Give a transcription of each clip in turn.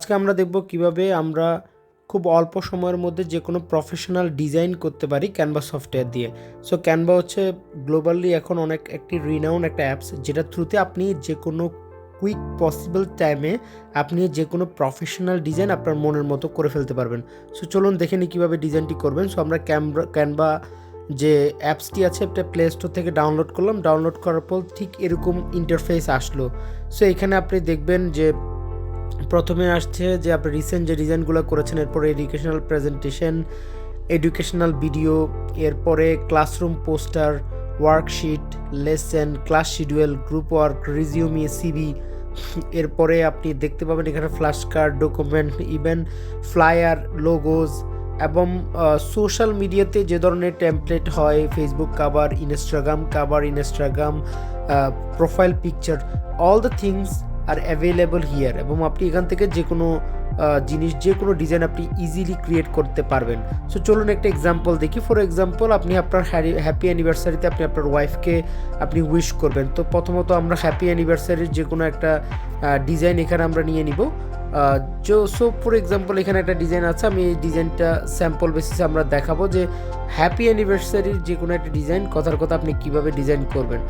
আজকে আমরা দেখব কীভাবে আমরা খুব অল্প সময়ের মধ্যে যে কোনো প্রফেশনাল ডিজাইন করতে পারি ক্যানভা সফটওয়্যার দিয়ে। সো ক্যানভা হচ্ছে গ্লোবালি এখন অনেক একটি রিনাউন একটা অ্যাপস যেটা থ্রুতে আপনি যে কোনো কুইক পসিবল টাইমে আপনি যে কোনো প্রফেশনাল ডিজাইন আপনার মনের মতো করে ফেলতে পারবেন। সো চলুন দেখে নিই কীভাবে ডিজাইনটি করবেন। সো আমরা ক্যামরা ক্যানভা যে অ্যাপসটি আছে একটা প্লে স্টোর থেকে ডাউনলোড করলাম। ডাউনলোড করার পর ঠিক এরকম ইন্টারফেস আসলো। সো এখানে আপনি দেখবেন যে প্রথমে আসছে যে আপনি রিসেন্ট যে ডিজাইনগুলো করেছেন, এরপরে এডুকেশনাল প্রেজেন্টেশন এডুকেশনাল ভিডিও এরপরে classroom poster worksheet lesson class schedule group work resume CV এরপরে আপনি দেখতে পাবেন এখানে flash card document event flyer logos এবং সোশ্যাল মিডিয়াতে যে ধরনের টেমপ্লেট হয় Facebook cover Instagram cover Instagram profile picture all the things are available here এবং আপনি এখান থেকে যে কোনো জিনিস, যে কোনো ডিজাইন আপনি ইজিলি ক্রিয়েট করতে পারবেন। সো চলুন একটা এক্সাম্পল দেখি। ফর এক্সাম্পল আপনি আপনার হ্যাপি অ্যানিভার্সারিতে আপনি আপনার ওয়াইফকে আপনি উইশ করবেন। তো প্রথমত আমরা হ্যাপি অ্যানিভার্সারির যে কোনো একটা ডিজাইন এখানে আমরা নিয়ে নিব। জো সো ফর এক্সাম্পল এখানে একটা ডিজাইন আছে। আমি এই ডিজাইনটা স্যাম্পল বেসিসে আমরা দেখাবো যে হ্যাপি অ্যানিভার্সারির যে কোনো একটা ডিজাইন কথার কথা আপনি কীভাবে ডিজাইন করবেন।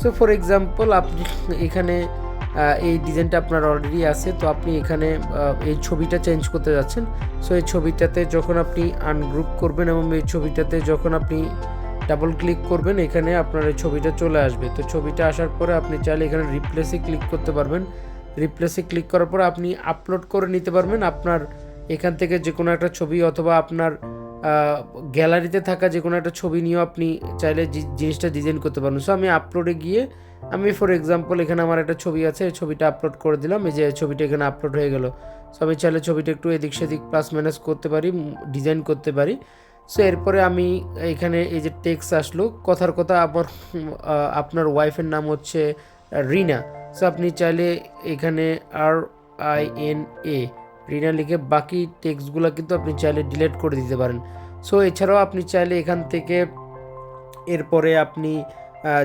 সো ফর এক্সাম্পল আপনি এখানে এই ডিজাইনটা আপনার অলরেডি আছে, তো আপনি এখানে এই ছবিটা চেঞ্জ করতে যাচ্ছেন। সো এই ছবিটাতে যখন আপনি আনগ্রুপ করবেন এবং এই ছবিটাতে যখন আপনি ডাবল ক্লিক করবেন, এখানে আপনার এই ছবিটা চলে আসবে। তো ছবিটা আসার পরে আপনি চাইলে এখানে রিপ্লেসে ক্লিক করতে পারবেন। রিপ্লেসে ক্লিক করার পর আপনি আপলোড করে নিতে পারবেন। আপনার এখান থেকে যে কোনো একটা ছবি অথবা আপনার গ্যালারিতে থাকা যে কোনো একটা ছবি নিয়েও আপনি চাইলে জিনিসটা ডিজাইন করতে পারবেন। সো আমি আপলোডে গিয়ে, আমি ফর এক্সাম্পল এখানে আমার একটা ছবি আছে, এই ছবিটা আপলোড করে দিলাম। এই যে ছবিটা এখানে আপলোড হয়ে গেল। সো আমি চাইলে ছবিটা একটু এদিক সেদিক প্লাস ম্যানেজ করতে পারি ডিজাইন করতে পারি। সো এরপরে আমি এখানে এই যে টেক্স আসলো, কথার কথা আমার আপনার ওয়াইফের নাম হচ্ছে রিনা। সো আপনি চাইলে এখানে R I N A Rina লিখে বাকি টেক্সটগুলো কিন্তু আপনি চাইলে ডিলিট করে দিতে পারেন। সো এছাড়াও আপনি চাইলে এখান থেকে এরপরে আপনি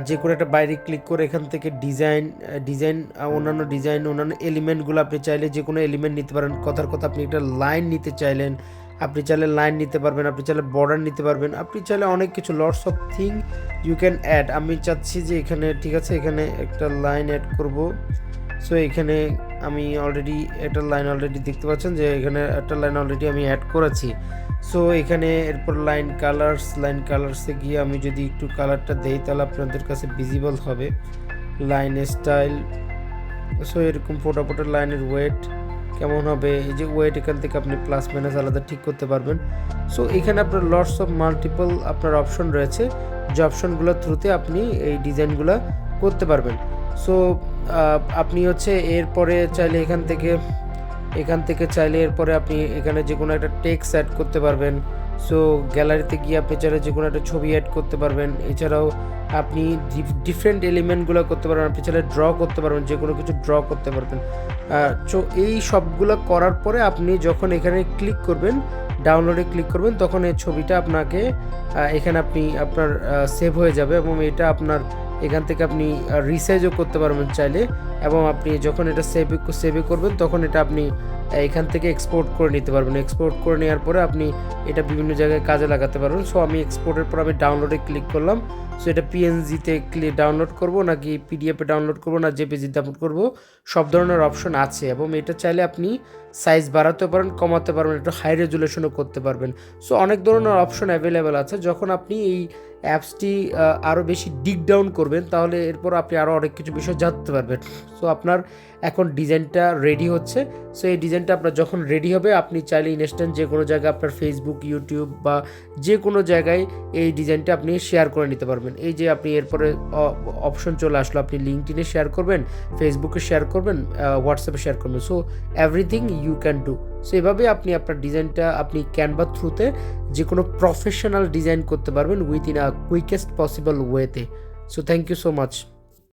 যে কোনো একটা বাইরে ক্লিক করে এখান থেকে ডিজাইন ডিজাইন অন্যান্য ডিজাইন অন্যান্য এলিমেন্টগুলো আপনি চাইলে যে কোনো এলিমেন্ট নিতে পারেন। কথার কথা আপনি একটা লাইন নিতে চাইলেন, আপনি চাইলে লাইন নিতে পারবেন, আপনি চাইলে বর্ডার নিতে পারবেন, আপনি চাইলে অনেক কিছু lots of thing you can add আমি চাচ্ছি যে এখানে, ঠিক আছে, এখানে একটা লাইন অ্যাড করব। সো এখানে আমি অলরেডি একটা লাইন অলরেডি দেখতে পাচ্ছেন যে এখানে একটা লাইন অলরেডি আমি অ্যাড করেছি। সো এখানে এরপর লাইন কালার্স লাইন কালার্সে গিয়ে আমি যদি একটু কালারটা দেই, তাহলে আপনাদের কাছে ভিজিবল হবে। লাইন স্টাইল সো এরকম ফোটা ফোটা লাইনের ওয়েট কেমন হবে? এই যে ওয়েট এখান থেকে আপনি প্লাস মাইনাস আলাদা ঠিক করতে পারবেন। সো এখানে আপনার লটস অফ মাল্টিপল আপনার অপশন রয়েছে। যে অপশনগুলোর থ্রুতে আপনি এই ডিজাইনগুলো করতে পারবেন। সো আপনি হচ্ছে এরপরে চাইলে এখান থেকে এখান থেকে চাইলে এরপরে আপনি এখানে যে কোনো একটা টেক্স অ্যাড করতে পারবেন। সো গ্যালারিতে গিয়ে আপনি চাইলে যে কোনো একটা ছবি অ্যাড করতে পারবেন। এছাড়াও আপনি ডিফারেন্ট এলিমেন্টগুলো করতে পারবেন। আপনি চাইলে ড্র করতে পারবেন, যে কোনো কিছু ড্র করতে পারবেন। সো এই সবগুলো করার পরে আপনি যখন এখানে ক্লিক করবেন ডাউনলোডে ক্লিক করবেন, তখন এই ছবিটা আপনাকে এখানে আপনি আপনার সেভ হয়ে যাবে এবং এটা আপনার এখান থেকে আপনি রিসাইজও করতে পারবেন চাইলে। এবং আপনি যখন এটা সেভ সেভে করবেন, তখন এটা আপনি এখান থেকে এক্সপোর্ট করে নিতে পারবেন। এক্সপোর্ট করে নেওয়ার পরে আপনি এটা বিভিন্ন জায়গায় কাজে লাগাতে পারবেন। সো আমি এক্সপোর্টের পর আমি ডাউনলোডে ক্লিক করলাম। সো এটা পিএনজিতে ক্লিক ডাউনলোড করব নাকি পিডিএফে ডাউনলোড করব না জেপিজি ডাউনলোড করব, সব ধরনের অপশন আছে। এবং এটা চাইলে আপনি সাইজ বাড়াতে পারেন, কমাতে পারবেন, একটু হাই রেজুলেশনও করতে পারবেন। সো অনেক ধরনের অপশন অ্যাভেলেবেল আছে। যখন আপনি এই অ্যাপসটি আরও বেশি ডিক ডাউন করবেন, তাহলে এরপর আপনি আরও অনেক কিছু বিষয় জানতে পারবেন। সো আপনার এখন ডিজাইনটা রেডি হচ্ছে। সো এই ডিজাইনটা আপনার যখন রেডি হবে, আপনি চাইলে ইনস্ট্যান্ট যে কোনো জায়গায় আপনার ফেসবুক ইউটিউব বা যে কোনো জায়গায় এই ডিজাইনটা আপনি শেয়ার করে নিতে পারবেন। এই যে আপনি এরপরে অপশন চলে আসলো, আপনি লিঙ্কটিনে শেয়ার করবেন ফেসবুকে শেয়ার করবেন হোয়াটসঅ্যাপে শেয়ার করবেন। So everything you can do so এভাবে আপনি আপনার ডিজাইনটা আপনি ক্যানভা থ্রুতে যে কোনো প্রফেশনাল ডিজাইন করতে পারবেন with in a quickest possible ওয়েতে so thank you so much